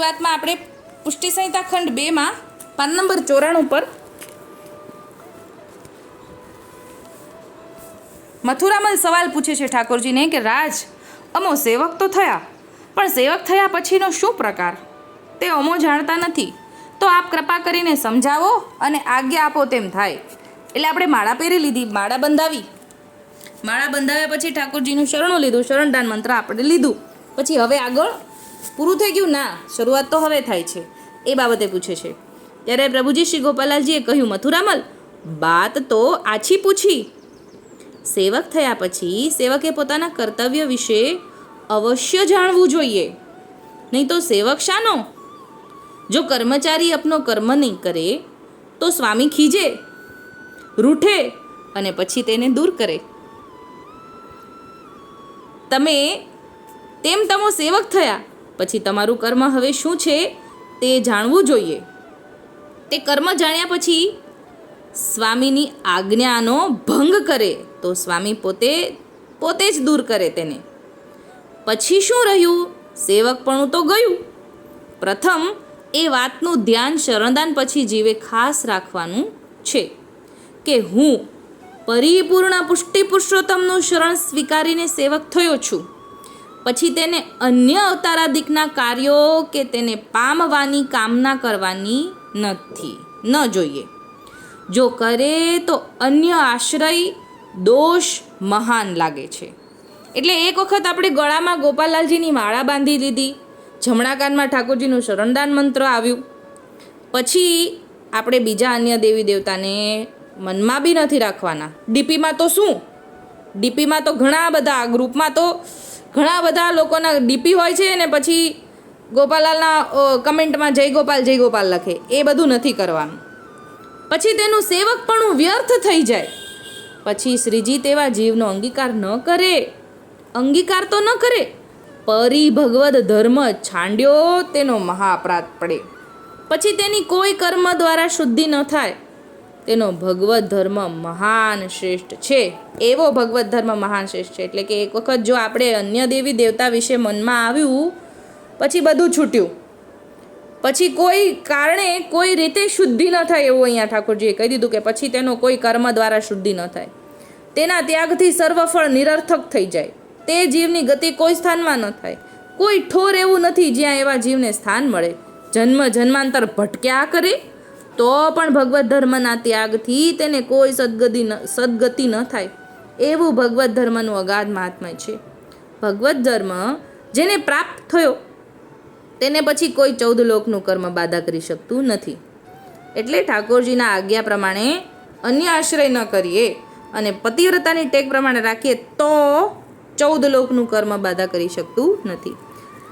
વાતમાં આપણે પુષ્ટિ સંહિતા ખંડ બેમાં પાન નંબર ચોરાણું પર મથુરામલ સવાલ પૂછે છે ઠાકોરજીને કે, રાજ, અમો સેવક તો થયા, પણ સેવક થયા પછીનો શું પ્રકાર? તે અમો જાણતા નથી. તો આપ કૃપા કરીને સમજાવો અને આજ્ઞા આપો તેમ થાય. એટલે આપણે માળા પહેરી લીધી, માળા બંધાવી. માળા બંધાવ્યા પછી ઠાકોરજીનું શરણું લીધું, શરણદાન મંત્ર આપણે લીધું. પછી હવે આગળ પૂરું થઈ ગયું? ના, શરૂઆત તો હવે થાય છે. એ બાબતે પૂછે છે. ત્યારે પ્રભુજી શ્રી ગોપાલાલજીએ કહ્યું, મથુરામલ, બાત તો આછી પૂછી. સેવક થયા પછી સેવકે પોતાના કર્તવ્ય વિશે અવશ્ય જાણવું જોઈએ. નહીં તો સેવક શાનો? જો કર્મચારી અપનો કર્મ નહીં કરે, તો સ્વામી ખીજે, રૂઠે અને પછી તેને દૂર કરે. તમે તેમ તમો સેવક થયા. પછી તમારું કર્મ હવે શું છે તે જાણવું જોઈએ. તે કર્મ જાણ્યા પછી સ્વામીની આજ્ઞાનો ભંગ કરે તો સ્વામી પોતે પોતે જ દૂર કરે તેને. પછી શું રહ્યું? સેવકપણું તો ગયું. પ્રથમ એ વાતનું ધ્યાન શરણદાન પછી જીવે ખાસ રાખવાનું છે કે હું પરિપૂર્ણ પુષ્ટિ પુરુષોત્તમનું શરણ સ્વીકારીને સેવક થયો છું. પછી તેને અન્ય અવતારાદિકના કાર્યો કે તેને પામવાની કામના કરવાની નથી, ન જોઈએ. જો કરે તો અન્ય આશ્રય દોષ મહાન લાગે છે. એટલે એક વખત આપણે ગળામાં ગોપાલાલજીની માળા બાંધી લીધી. જમણા કાનમાં ઠાકોરજીનું શરણદાન મંત્ર આવ્યું. પછી આપણે બીજા અન્ય દેવી દેવતાને મનમાં બી નથી રાખવાના. ડીપીમાં તો શું? ડીપીમાં તો ઘણા બધા, ગ્રુપમાં તો ઘણા બધા લોકોના ડીપી હોય છે ને પછી ગોપાલાલના કમેન્ટમાં જય ગોપાલ જય ગોપાલ લખે. એ બધું નથી કરવાનું. પછી તેનું સેવક પણ વ્યર્થ થઈ જાય. પછી શ્રીજી તેવા જીવનો અંગીકાર ન કરે. અંગીકાર તો ન કરે. પરિભગવદ ધર્મ છાંડ્યો તેનો મહાઅપરાધ પડે. પછી તેની કોઈ કર્મ દ્વારા શુદ્ધિ ન થાય. તેનો ભગવત ધર્મ મહાન શ્રેષ્ઠ છે. એવો ભગવત ધર્મ મહાન શ્રેષ્ઠ છે. એટલે કે એક વખત જો આપણે અન્ય દેવી દેવતા વિશે મનમાં આવ્યું, પછી બધું છૂટ્યું. પછી કોઈ કારણે કોઈ રીતે શુદ્ધિ ન થાય એવું અહીંયા ઠાકોરજીએ કહી દીધું કે પછી તેનો કોઈ કર્મ દ્વારા શુદ્ધિ ન થાય. તેના ત્યાગથી સર્વફળ નિરર્થક થઈ જાય. તે જીવની ગતિ કોઈ સ્થાનમાં ન થાય. કોઈ ઠોર એવું નથી જ્યાં એવા જીવને સ્થાન મળે. જન્મ જન્માંતર ભટક્યા કરે તો પણ ભગવત ધર્મના ત્યાગથી તેને કોઈ સદગતિ ન સદગતિ ન થાય. એવું ભગવત ધર્મનું અગાધ મહાત્મય છે. ભગવત ધર્મ જેને પ્રાપ્ત થયો, તેને પછી કોઈ ચૌદ લોકનું કર્મ બાધા કરી શકતું નથી. એટલે ઠાકોરજીના આજ્ઞા પ્રમાણે અન્ય આશ્રય ન કરીએ અને પતિવ્રતાની ટેક પ્રમાણે રાખીએ તો ચૌદ લોકનું કર્મ બાધા કરી શકતું નથી.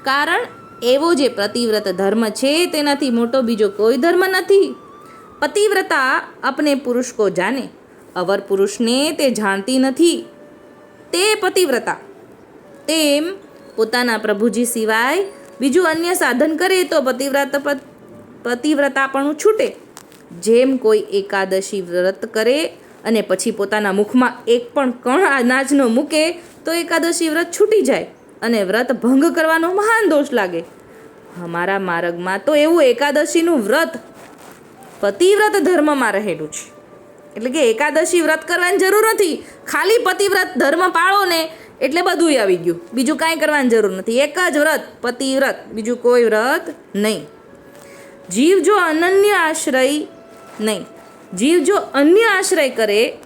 કારણ એવો જે પ્રતિવ્રત ધર્મ છે, તેનાથી મોટો બીજો કોઈ ધર્મ નથી. પતિવ્રતા અપને પુરુષ કો જાને. અવર પુરુષને તે જાણતી નથી. તે પતિવ્રતા. તેમ પોતાના પ્રભુજી સિવાય બીજું અન્ય સાધન કરે તો પતિવ્રત પતિવ્રતાપણું છૂટે. જેમ કોઈ એકાદશી વ્રત કરે અને પછી પોતાના મુખમાં એક પણ કણ અનાજનો મૂકે તો એકાદશી વ્રત છૂટી જાય અને વ્રત ભંગ કરવાનો મહાન દોષ લાગે. અમારા માર્ગમાં તો એવું એકાદશીનું વ્રત પતિવ્રત ધર્મમાં રહેલું છે. એટલે કે એકાદશી વ્રત કરવાની જરૂર નથી. ખાલી પતિવ્રત ધર્મ પાળો ને એટલે બધું આવી ગયું. બીજું કાંઈ કરવાની જરૂર નથી. એક જ વ્રત, પતિવ્રત. બીજું કોઈ વ્રત નહીં. જીવ જો અનન્ય આશ્રય નહીં. જીવ જો અન્ય આશ્રય કરે,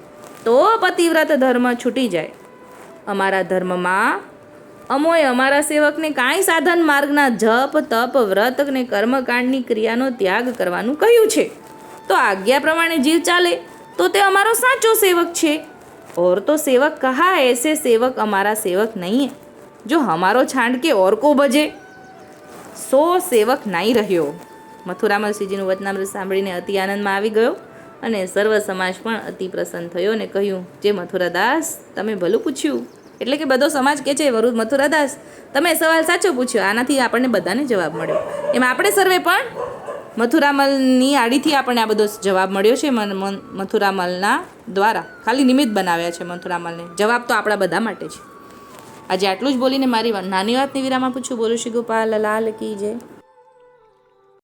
તો પતિવ્રત ધર્મ છૂટી જાય. અમારા ધર્મમાં અમોએ અમારા સેવકને કાંઈ સાધન માર્ગના જપ, તપ, વ્રત ને કર્મકાંડની ક્રિયાનો ત્યાગ કરવાનું કહ્યું છે. તો આજ્ઞા પ્રમાણે જીવ ચાલે તો તે અમારો સાચો સેવક છે और तो सेवक कहा ऐसे सेवक हमारा सेवक नहीं है जो हमारो छांड के और को भजे સો સેવક નાઈ રહ્યો મથુરામાં શ્રીજીનું વચનામૃત સાંભળીને અતિ આનંદમાં આવી ગયો અને સર્વ સમાજ પણ અતિ પ્રસન્ન થયો અને કહ્યું જે મથુરાદાસ તમે ભલું પૂછ્યું એટલે કે બધો સમાજ કહે છે વરુ મથુરાદાસ તમે સવાલ સાચો પૂછ્યો આનાથી આપણને બધાને જવાબ મળ્યો એમ આપણે સર્વે પણ મથુરામલની આડીથી આપણને આ બધો જવાબ મળ્યો છે મથુરામલના દ્વારા. ખાલી નિમિત્ત બનાવ્યા છે મથુરામલને. જવાબ તો આપણા બધા માટે છે. આજે આટલું જ બોલીને મારી નાની વાતની વિરામાં પૂછું. બોલું શ્રી ગોપાલ, લાલ કી જય.